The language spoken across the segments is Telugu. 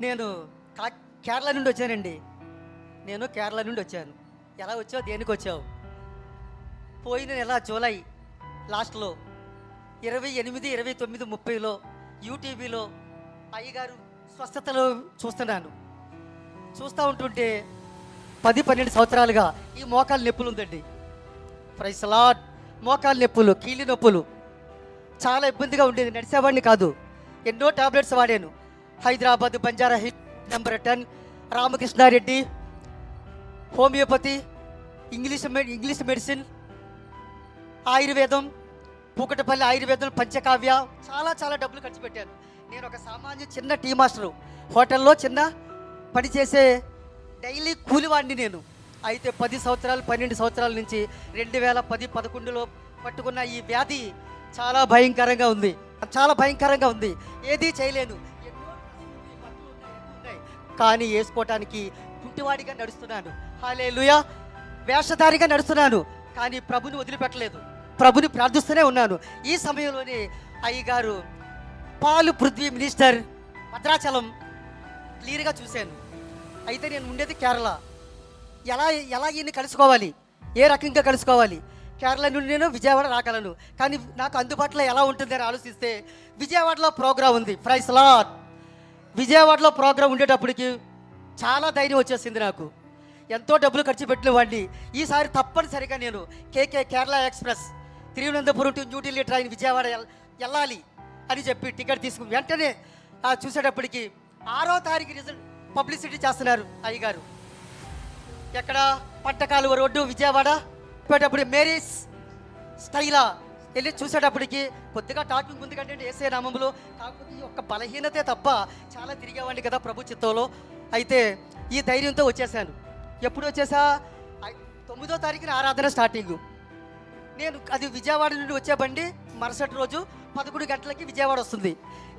నేను కా- కేరళ నుండి వచ్చానండి. నేను కేరళ నుండి వచ్చాను. ఎలా వచ్చావు దేనికి వచ్చావు? పోయిన నెల జూలై లాస్ట్లో ఇరవై ఎనిమిది ఇరవై తొమ్మిది ముప్పైలో యూటీవీలో అయ్యగారు స్వస్థతలో చూస్తున్నాను. చూస్తూ ఉంటుంటే పది పన్నెండు సంవత్సరాలుగా ఈ మోకాలు నొప్పులు ఉందండి. ప్రైసలాడ్ మోకాలు నొప్పులు కీలి నొప్పులు. చాలా ఇబ్బందిగా ఉండేది నడిచేవాడిని కాదు. ఎన్నో టాబ్లెట్స్ వాడాను. Hyderabad Banjara hill number ten Ramakrishna Reddy homeopathy English English medicine ఆయుర్వేదం పూకటపల్లి ఆయుర్వేదం పంచకావ్య చాలా చాలా డబ్బులు ఖర్చు పెట్టాను నేను ఒక సామాన్య చిన్న టీ మాస్టరు. హోటల్లో చిన్న పని చేసే డైలీ కూలివాడిని నేను. అయితే పది సంవత్సరాలు పన్నెండు సంవత్సరాల నుంచి రెండు వేల పది పదకొండులో పట్టుకున్న ఈ వ్యాధి చాలా భయంకరంగా ఉంది. చాలా భయంకరంగా ఉంది. ఏదీ చేయలేను. కానీ వేసుకోవటానికి కుంటివాడిగా నడుస్తున్నాను. హాలే వేషధారిగా నడుస్తున్నాను కానీ ప్రభుని వదిలిపెట్టలేదు. ప్రభుని ప్రార్థిస్తూనే ఉన్నాను. ఈ సమయంలోనే అయ్యగారు పాలు పృథ్వీ మినిస్టర్ భద్రాచలం క్లియర్గా చూశాను. అయితే నేను ఉండేది కేరళ. ఎలా ఎలా ఈయన్ని కలుసుకోవాలి? ఏ రకంగా కలుసుకోవాలి? కేరళ నుండి నేను విజయవాడ రాగలను. కానీ నాకు అందుబాటులో ఎలా ఉంటుందని ఆలోచిస్తే విజయవాడలో ప్రోగ్రాం ఉంది. ప్రైస్ లాట్ విజయవాడలో ప్రోగ్రాం ఉండేటప్పటికి చాలా ధైర్యం వచ్చేసింది నాకు. ఎంతో డబ్బులు ఖర్చు పెట్టిన వాడిని. ఈసారి తప్పనిసరిగా నేను KK Kerala express Thiruvananthapuram to New Delhi train Vijayawada వెళ్ళాలి అని చెప్పి టికెట్ తీసుకుని వెంటనే చూసేటప్పటికి ఆరో తారీఖు రిజల్ట్ పబ్లిసిటీ చేస్తున్నారు అయ్యగారు. ఎక్కడ? పట్టకాలువ రోడ్డు విజయవాడ. చెప్పేటప్పుడు మేరీస్ స్టైలా వెళ్ళి చూసేటప్పటికి కొద్దిగా టాకింగ్ ఉంది కంటే ఏసే నామంలో. కాకపోతే ఈ యొక్క బలహీనతే తప్ప చాలా తిరిగేవాడిని కదా ప్రభు చిత్తంలో. అయితే ఈ ధైర్యంతో వచ్చేసాను. ఎప్పుడు వచ్చేసా? తొమ్మిదో తారీఖున ఆరాధన స్టార్టింగ్. నేను అది విజయవాడ నుండి వచ్చే బండి మరుసటి రోజు పదకొండు గంటలకి విజయవాడ వస్తుంది.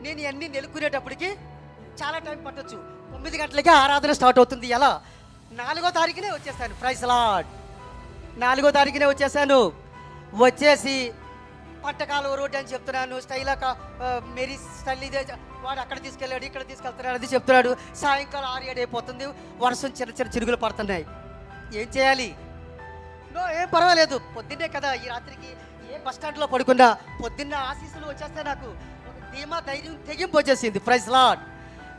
నేను ఇవన్నీ నెలుక్కునేటప్పటికి చాలా టైం పట్టొచ్చు. తొమ్మిది గంటలకి ఆరాధన స్టార్ట్ అవుతుంది. ఎలా? నాలుగో తారీఖునే వచ్చేసాను. ప్రైస్ లాడ్ నాలుగో తారీఖునే వచ్చేసాను. వచ్చేసి పట్టకాలు రోడ్డు అని చెప్తున్నాను స్టైల్ మెరీ స్టైల్ ఇదే వాడు అక్కడ తీసుకెళ్ళాడు ఇక్కడ తీసుకెళ్తున్నాడు అది చెప్తున్నాడు. సాయంకాలం ఆరు ఏడు అయిపోతుంది వర్షం చిన్న చిన్న చిరుగులు పడుతున్నాయి. ఏం చేయాలి? నో ఏం పర్వాలేదు పొద్దున్నే కదా ఈ రాత్రికి ఏ బస్ స్టాండ్లో పడుకున్నా పొద్దున్న ఆశీస్సులు వచ్చేస్తే నాకు. ఒక ధీమా ధైర్యం తెగింపు వచ్చేసింది ప్రైజ్ లాడ్.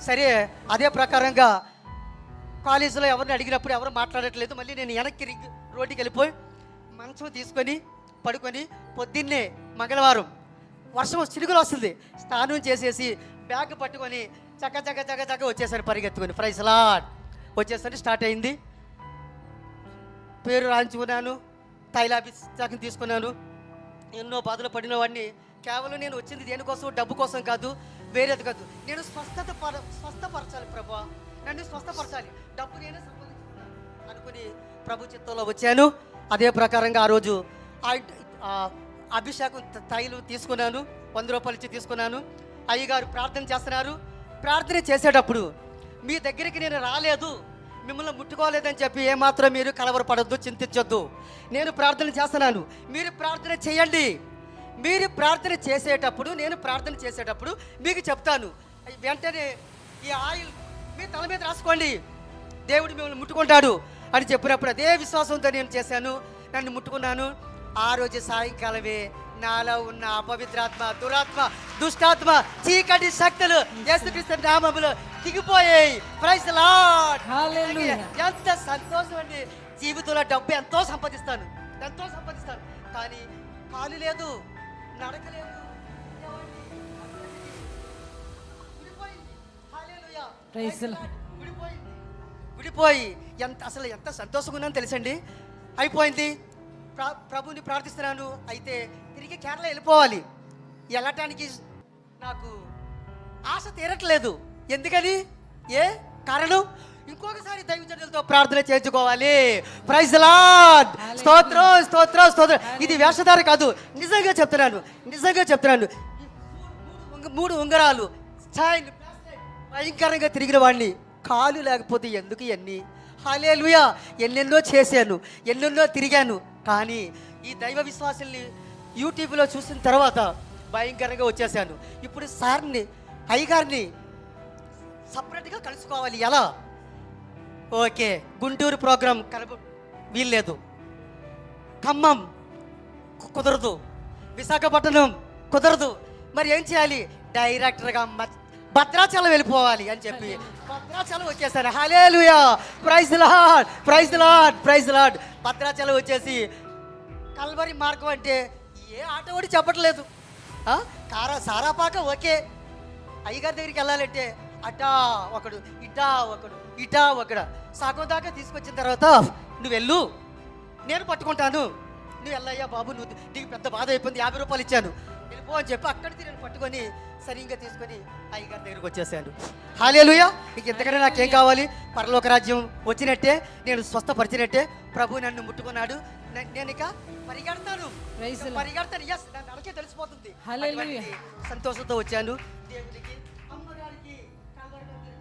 సరే అదే ప్రకారంగా కాలేజీలో ఎవరిని అడిగినప్పుడు ఎవరు మాట్లాడట్లేదు మళ్ళీ నేను వెనక్కి రోడ్డుకి వెళ్ళిపోయి మంచం తీసుకొని పడుకొని పొద్దున్నే మంగళవారం వర్షం చిరుగులు వస్తుంది. స్నానం చేసేసి బ్యాగ్ పట్టుకొని చక్క చక్క చక్క చక్క వచ్చేసరి పరిగెత్తుకొని. ప్రైజ్ లాడ్ వచ్చేసరికి స్టార్ట్ అయింది. పేరు రాయించుకున్నాను. తైలాభిషేకం తీసుకున్నాను. ఎన్నో బాధలు పడిన వాడిని కేవలం నేను వచ్చింది దేనికోసం? డబ్బు కోసం కాదు వేరేది కాదు. నేను స్వస్థత పర స్వస్థపరచాలి ప్రభు. నన్ను స్వస్థపరచాలి. డబ్బు నేనే సంపాదించుకున్నాను అనుకుని ప్రభు చిత్తంలో వచ్చాను. అదే ప్రకారంగా ఆ రోజు అభిషేకం తైలు తీసుకున్నాను వంద రూపాయలు ఇచ్చి తీసుకున్నాను. అయ్యగారు ప్రార్థన చేస్తున్నారు. ప్రార్థన చేసేటప్పుడు మీ దగ్గరికి నేను రాలేదు మిమ్మల్ని ముట్టుకోలేదని చెప్పి ఏమాత్రం మీరు కలవరపడద్దు చింతించొద్దు. నేను ప్రార్థన చేస్తున్నాను. మీరు ప్రార్థన చేయండి. మీరు ప్రార్థన చేసేటప్పుడు నేను ప్రార్థన చేసేటప్పుడు మీకు చెప్తాను. వెంటనే ఈ ఆయిల్ మీ తల మీద రాసుకోండి. దేవుడు మిమ్మల్ని ముట్టుకుంటాడు అని చెప్పినప్పుడు అదే విశ్వాసంతో నేను చేశాను. నన్ను ముట్టుకున్నాను. ఆ రోజు సాయంకాలమే నాలో ఉన్న అపవిత్రాత్మ దురాత్మ దుష్టాత్మ చీకటి శక్తులు యేసుక్రీస్తు నామములో దిగిపోయాయి లార్డ్ Hallelujah. ఎంత సంతోషం అండి జీవితంలో డబ్బు ఎంతో సంపాదిస్తాను ఎంతో సంపాదిస్తాను కానీ కాలు లేదు నడక లేదు విడిపోయింది. హల్లెలూయా. Praise the Lord. విడిపోయింది. విడిపోయి ఎంత అసలు ఎంత సంతోషంగా ఉందని తెలుసండి అయిపోయింది ప్రభుని ప్రార్థిస్తున్నాను. అయితే తిరిగి కేరళ వెళ్ళిపోవాలి. వెళ్ళటానికి నాకు ఆశ తీరట్లేదు. ఎందుకని? ఏ? కారణం? ఇంకొకసారి దైవజనులతో ప్రార్థన చేయించుకోవాలి. ప్రైజ్ లార్డ్ స్తోత్రం స్తోత్రం స్తోత్రం. ఇది వేషధార కాదు. నిజంగా చెప్తున్నాను. నిజంగా చెప్తున్నాను. మూడు ఉంగ- మూడు ఉంగరాలు. భయంకరంగా తిరిగిన వాడిని కాలు లేకపోతే ఎందుకు ఇవన్నీ హాలేలుయా ఎన్నెన్నో చేశాను ఎన్నెన్నో తిరిగాను. కానీ ఈ దైవ విశ్వాసుల్ని యూట్యూబ్లో చూసిన తర్వాత భయంకరంగా వచ్చేసాను. ఇప్పుడు సార్ని అయ్యగారిని సపరేట్గా కలుసుకోవాలి. ఎలా? ఓకే గుంటూరు ప్రోగ్రాం కలప వీల్లేదు. ఖమ్మం కుదరదు. విశాఖపట్నం కుదరదు. మరి ఏం చేయాలి? డైరెక్టర్గా మ- భద్రాచలం వెళ్ళిపోవాలి అని చెప్పి. భద్రాచలం వచ్చేసాను hallelujah praise Lord praise Lord praise Lord Bhadrachalam వచ్చేసి కల్వరి మార్గం అంటే ఏ ఆట కూడా చెప్పట్లేదు. కారా సారాపాక ఓకే. అయ్యగారి దగ్గరికి వెళ్ళాలంటే అటా ఒకడు ఇటా ఒకడు ఇటా ఒకడు. సగం దాకా తీసుకొచ్చిన తర్వాత నువ్వు వెళ్ళు. నేను పట్టుకుంటాను. నువ్వు వెళ్ళయ్యా బాబు నువ్వు నీకు పెద్ద బాధ అయిపోయింది. యాభై రూపాయలు ఇచ్చాను. వెళ్ళిపో అని చెప్పి అక్కడికి నేను పట్టుకొని సరిగ్గా తీసుకొని అయ్యగారి దగ్గరికి వచ్చేసాను హాలేలుయా! నీకు ఇంతకన్నా నాకేం కావాలి? పరలోక రాజ్యం వచ్చినట్టే నేను స్వస్థపరిచినట్టే ప్రభు నన్ను ముట్టుకున్నాడు. నే- నేను ఇక పరిగెడతాను. Praise the Lord. పరిగెడతాను. ఎస్ నా నడకే తెలిసిపోతుంది. Hallelujah. అటువంటి సంతోషంతో వచ్చాను. దేవునికి అమ్మగారికి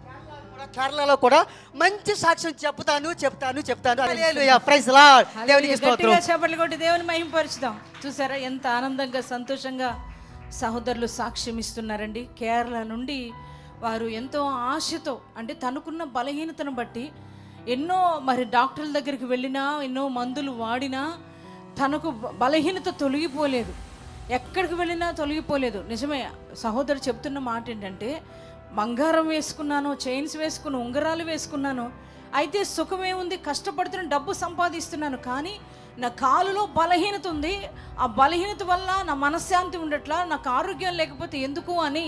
కేరళ కూడా కేరళలో కూడా మంచి సాక్ష్యం చెప్తాను చెప్తాను చెప్తాను హల్లెలూయా ప్రైజ్ లార్డ్. దేవునికి గట్టిగా స్తోత్రం చేపట్లు కొట్టి దేవుని మహింపరుచుదాం. చూసారా ఎంత ఆనందంగా సంతోషంగా సహోదరులు సాక్ష్యం ఇస్తున్నారండి కేరళ నుండి వారు ఎంతో ఆశతో అంటే తనకున్న బలహీనతను బట్టి ఎన్నో మరి డాక్టర్ల దగ్గరికి వెళ్ళినా ఎన్నో మందులు వాడినా తనకు బలహీనత తొలగిపోలేదు. ఎక్కడికి వెళ్ళినా తొలగిపోలేదు. నిజమే సహోదరు చెప్తున్న మాట ఏంటంటే బంగారం వేసుకున్నాను చైన్స్ వేసుకుని ఉంగరాలు వేసుకున్నాను అయితే సుఖమే ఉంది కష్టపడుతున్న డబ్బు సంపాదిస్తున్నాను కానీ నా కాలులో బలహీనత ఉంది. ఆ బలహీనత వల్ల నా మనశ్శాంతి ఉండట్లా నాకు ఆరోగ్యం లేకపోతే ఎందుకు అని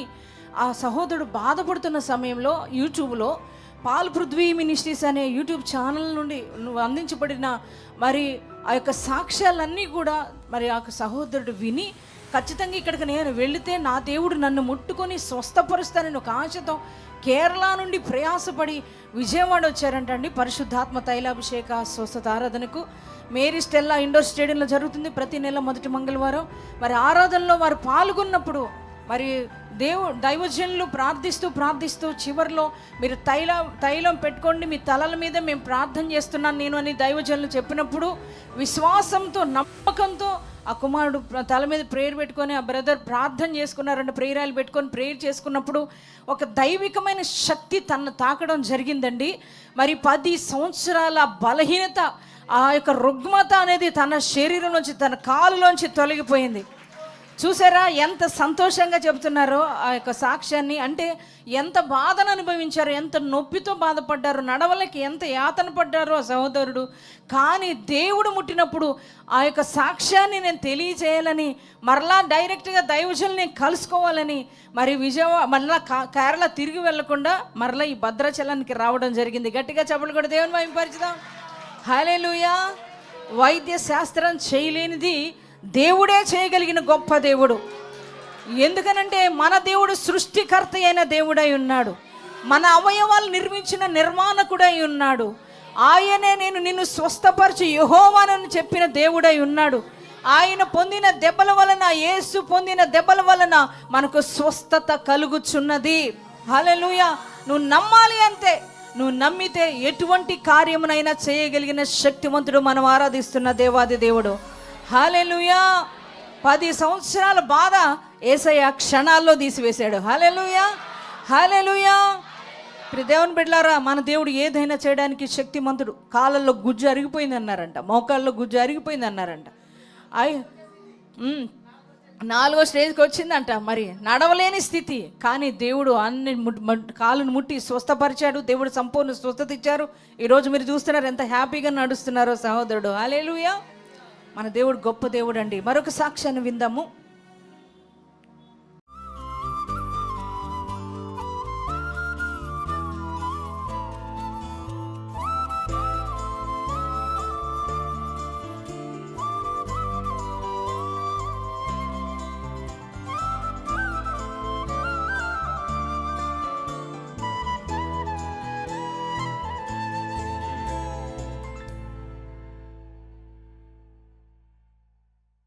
ఆ సహోదరుడు బాధపడుతున్న సమయంలో యూట్యూబ్లో పాల్ పృథ్వీ మినిస్ట్రీస్ అనే యూట్యూబ్ ఛానల్ నుండి నువ్వు అందించబడిన మరి ఆ యొక్క సాక్ష్యాలన్నీ కూడా మరి ఆ సహోదరుడు విని ఖచ్చితంగా ఇక్కడికి నేను వెళితే నా దేవుడు నన్ను ముట్టుకొని స్వస్థపరుస్తానని ఒక ఆశతో కేరళ నుండి ప్రయాసపడి విజయవాడ వచ్చారంటండి. పరిశుద్ధాత్మ తైలాభిషేక స్వస్థత ఆరాధనకు మేరీ స్టెల్లా ఇండోర్ స్టేడియంలో జరుగుతుంది. ప్రతి నెల మొదటి మంగళవారం. మరి ఆరాధనలో వారు పాల్గొన్నప్పుడు మరి దేవు దైవజనులు ప్రార్థిస్తూ ప్రార్థిస్తూ చివరిలో మీరు తైల తైలం పెట్టుకోండి మీ తలల మీద మేము ప్రార్థన చేస్తున్నాను నేను అని దైవజనులు చెప్పినప్పుడు విశ్వాసంతో నమ్మకంతో ఆ కుమారుడు తల మీద ప్రేయర్ పెట్టుకొని ఆ బ్రదర్ ప్రార్థన చేసుకున్నారంటే ప్రేయరాలు పెట్టుకొని ప్రేయర్ చేసుకున్నప్పుడు ఒక దైవికమైన శక్తి తనను తాకడం జరిగిందండి. మరి పది సంవత్సరాల బలహీనత ఆ యొక్క రుగ్మత అనేది తన శరీరం నుంచి తన కాలులోంచి తొలగిపోయింది. చూసారా ఎంత సంతోషంగా చెబుతున్నారో ఆ యొక్క సాక్ష్యాన్ని? అంటే ఎంత బాధను అనుభవించారో ఎంత నొప్పితో బాధపడ్డారు నడవలకి ఎంత యాతన పడ్డారో ఆ సహోదరుడు. కానీ దేవుడు ముట్టినప్పుడు ఆ యొక్క సాక్ష్యాన్ని నేను తెలియజేయాలని మరలా డైరెక్ట్గా దైవజుల్ని కలుసుకోవాలని మరి విజయవాడ మరలా కా- కేరళ తిరిగి వెళ్ళకుండా మరలా ఈ భద్రాచలానికి రావడం జరిగింది. గట్టిగా చెప్పలు కూడా దేవుని మహింపరిచుదాం హాలేలుయా వైద్య శాస్త్రం చేయలేనిది దేవుడే చేయగలిగిన గొప్ప దేవుడు. ఎందుకనంటే మన దేవుడు సృష్టికర్త అయిన దేవుడై ఉన్నాడు. మన అవయవాలు నిర్మించిన నిర్మాణకుడై ఉన్నాడు. ఆయనే నేను నిన్ను స్వస్థపరిచి యహోవానని చెప్పిన దేవుడై ఉన్నాడు. ఆయన పొందిన దెబ్బల వలన యేసు పొందిన దెబ్బల వలన మనకు స్వస్థత కలుగుచున్నది. హలలుయ నువ్వు నమ్మాలి అంతే. నువ్వు నమ్మితే ఎటువంటి కార్యమునైనా చేయగలిగిన శక్తివంతుడు మనం ఆరాధిస్తున్న దేవాది దేవుడు. హాలెలుయా పది సంవత్సరాల బాధ ఏసయ్య క్షణాల్లో తీసివేశాడు. హాలెలుయా హాలెలుయా ఇప్పుడు దేవుని బిడ్డలారా మన దేవుడు ఏదైనా చేయడానికి శక్తిమంతుడు. కాళ్ళల్లో గుజ్జు అరిగిపోయింది అన్నారంట మోకాళ్ళలో గుజ్జు అరిగిపోయింది అన్నారంట అయ్ నాలుగో స్టేజ్కి వచ్చిందంట. మరి నడవలేని స్థితి. కానీ దేవుడు అన్ని కాలును ముట్టి స్వస్థపరిచాడు. దేవుడు సంపూర్ణ స్వస్థత ఇచ్చారు. ఈరోజు మీరు చూస్తున్నారు ఎంత హ్యాపీగా నడుస్తున్నారో సహోదరుడు. హాలేలుయా మన దేవుడు గొప్ప దేవుడు అండి మరొక సాక్ష్యాన్ని విందాము.